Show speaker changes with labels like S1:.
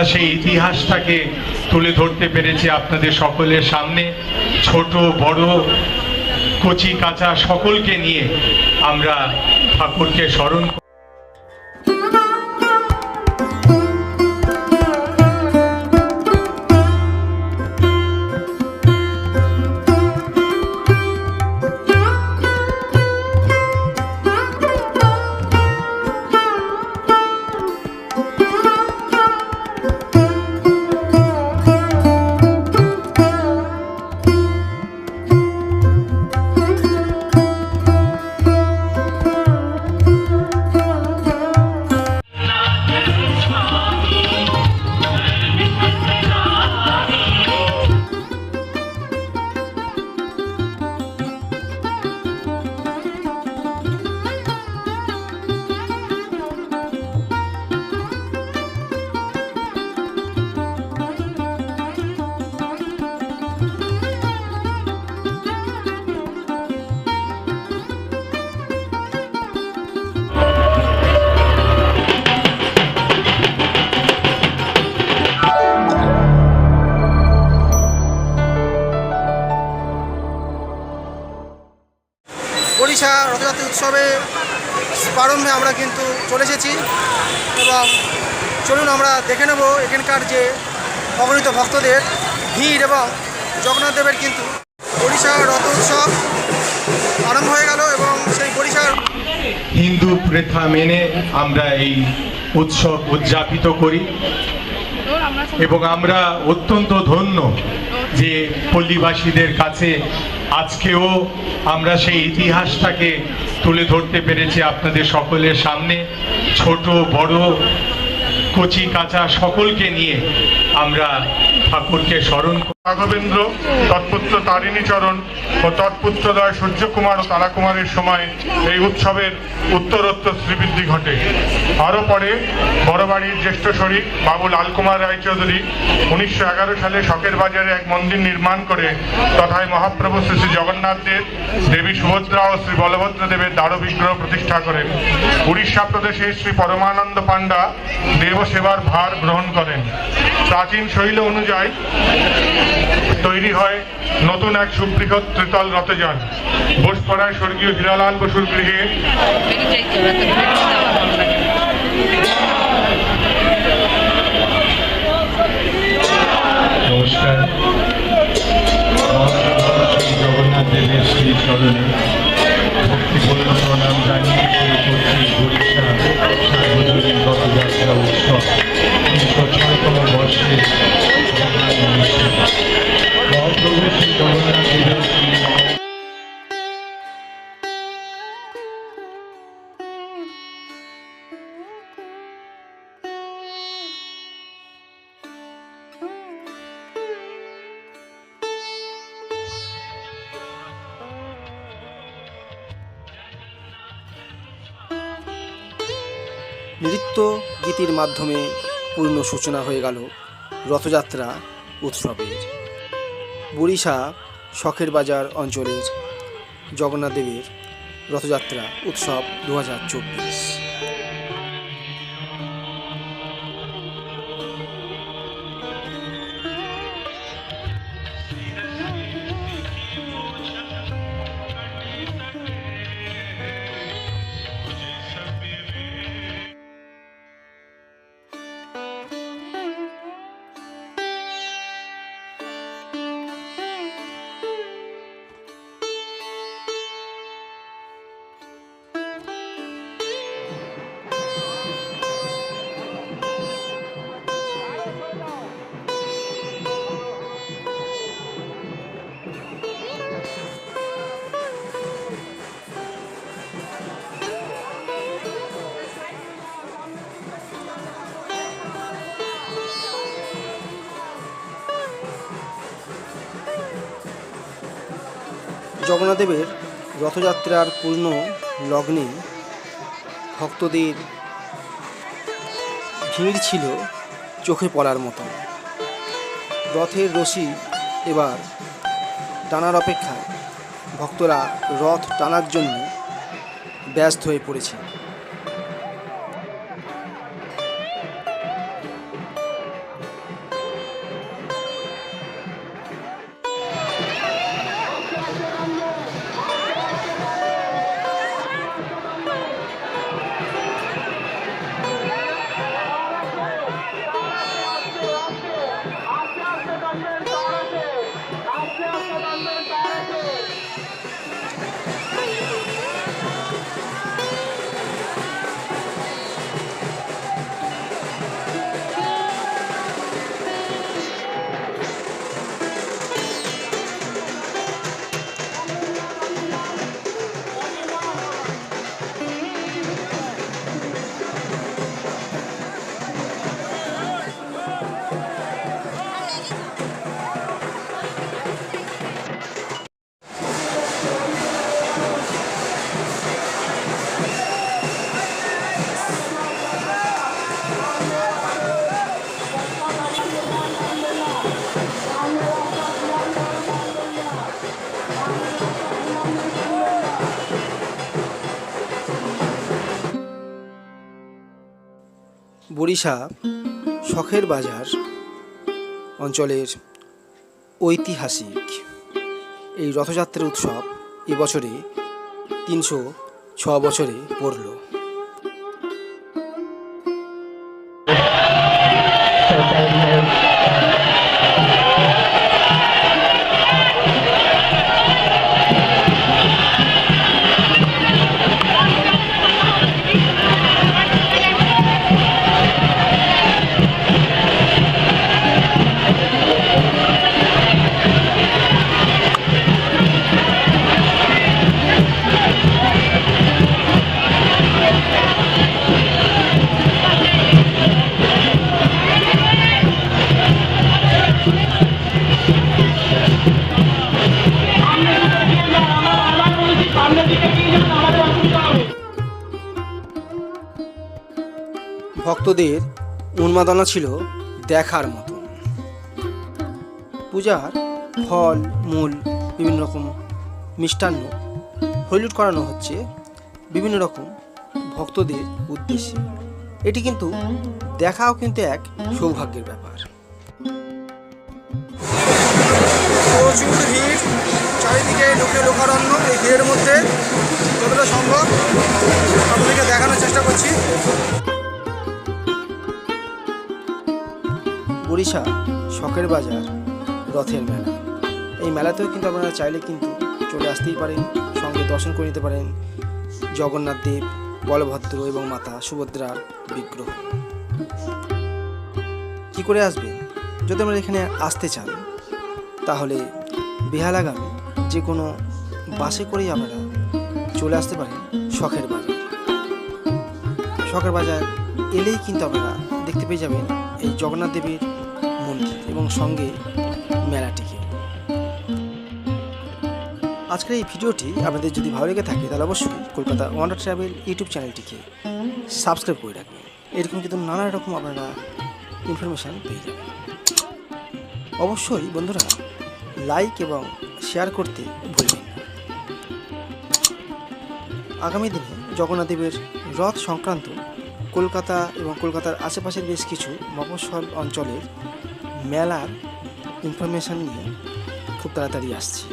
S1: আমরা সেই ইতিহাসটাকে তুলে ধরতে পেরেছি আপনাদের সকলের সামনে। ছোট, বড়, কচি, কাঁচা সকলকে নিয়ে আমরা ঠাকুরকে স্মরণ
S2: রথযাত্রা উৎসবে প্রারম্ভে আমরা কিন্তু চলে এসেছি এবং চলুন আমরা দেখে নেব এখানকার যে অগণিত ভক্তদের ভিড় এবং জগন্নাথ দেবের কিন্তু ওড়িশা রথ উৎসব আরম্ভ হয়ে গেল এবং সেই ওড়িশার
S1: হিন্দু প্রথা মেনে আমরা এই উৎসব উদযাপিত করি এবং আমরা অত্যন্ত ধন্য যে পল্লীবাসীদের কাছে আজকেও আমরা সেই ইতিহাসটাকে তুলে ধরতে পেরেছি আপনাদের সকলের সামনে ছোট, বড়, কচি, কাঁচা সকলকে নিয়ে আমরা ঠাকুরকে স্মরণ।
S3: রাঘবেন্দ্র, তৎপুত্র তারিণীচরণ ও তৎপুত্রদয় সূর্যকুমার ও তারাকুমারের সময় এই উৎসবের উত্তরোত্তর শ্রীবৃদ্ধি ঘটে। আরও পরে বড়বাড়ির জ্যেষ্ঠ শরীর বাবু লালকুমার রায়চৌধুরী উনিশশো এগারো সালে শখের বাজারে এক মন্দির নির্মাণ করে তথায় মহাপ্রভু শ্রী শ্রী জগন্নাথ দেব, দেবী সুভদ্রা ও শ্রী বলভদ্র দেবের দারু বিগ্রহ প্রতিষ্ঠা করেন। উড়িষ্যা প্রদেশে শ্রী পরমানন্দ পাণ্ডা দেব সেবার ভার গ্রহণ করেন। প্রাচীন শৈল অনুযায়ী তৈরি হয় নতুন এক সুবৃহৎ ত্রিতল রথযান। বোসপাড়ায় স্বর্গীয় হীরালাল বসুর গৃহে।
S1: নমস্কার। জগন্নাথ দেবের শ্রী চরণে
S2: নৃত্য গীতির মাধ্যমে পূর্ণ সূচনা হয়ে গেল রথযাত্রা উৎসবের। বরিশা শখের বাজার অঞ্চলের জগন্নাথ দেবের রথযাত্রা উৎসব দু হাজার চব্বিশ। জগন্নাথদেবের রথযাত্রার পূর্ণ লগ্নে ভক্তদের ভিড় ছিল চোখে পড়ার মতো। রথের রশি এবার টানার অপেক্ষায় ভক্তরা রথ টানার জন্য ব্যস্ত হয়ে পড়েছে। বরিশা শখের বাজার অঞ্চলের ঐতিহাসিক এই রথযাত্রার উৎসব এবছরে তিনশো ছ বছরে পড়ল। ভক্তদের উন্মাদনা ছিল দেখার মতো। পূজার ফল, মূল, বিভিন্ন রকম মিষ্টান্ন হইলুট করানো হচ্ছে বিভিন্ন রকম ভক্তদের উদ্দেশ্যে। এটি কিন্তু দেখাও কিন্তু এক সৌভাগ্যের ব্যাপার। প্রচুর ভিড় চারিদিকে লোকে লোকারণ্য এই ভিড়ের মধ্যে যতটা সম্ভব আপনাদেরকে দেখানোর চেষ্টা করছি। উড়িষ্যা শখের বাজার, রথের মেলা। এই মেলাতেও কিন্তু আপনারা চাইলে কিন্তু চলে আসতেই পারেন, সঙ্গে দর্শন করে নিতে পারেন জগন্নাথ দেব, বলভদ্র এবং মাতা সুভদ্রার বিগ্রহ। কি করে আসবেন যদি আপনারা এখানে আসতে চান, তাহলে বেহালাগামী যে কোনো বাসে করেই আপনারা চলে আসতে পারেন শখের বাজার। শখের বাজার এলেই কিন্তু আপনারা দেখতে পেয়ে যাবেন এই জগন্নাথ দেবের এবং সঙ্গে মেলাটিকে। আজকের এই ভিডিওটি আপনাদের যদি ভালো লেগে থাকে তাহলে অবশ্যই কলকাতা ওয়ান্ডার ট্রাভেল ইউটিউব চ্যানেলটিকে সাবস্ক্রাইব করে রাখবেন। এরকম কিন্তু নানা রকম আপনারা ইনফরমেশান পেয়ে যাবেন। অবশ্যই বন্ধুরা লাইক এবং শেয়ার করতে ভুলবেন আগামী দিনে জগন্নাথদেবের রথ সংক্রান্ত কলকাতা এবং কলকাতার আশেপাশের বেশ কিছু মফস্বল অঞ্চলের মেলার ইনফরমেশান নিয়ে খুব তাড়াতাড়ি আসছি।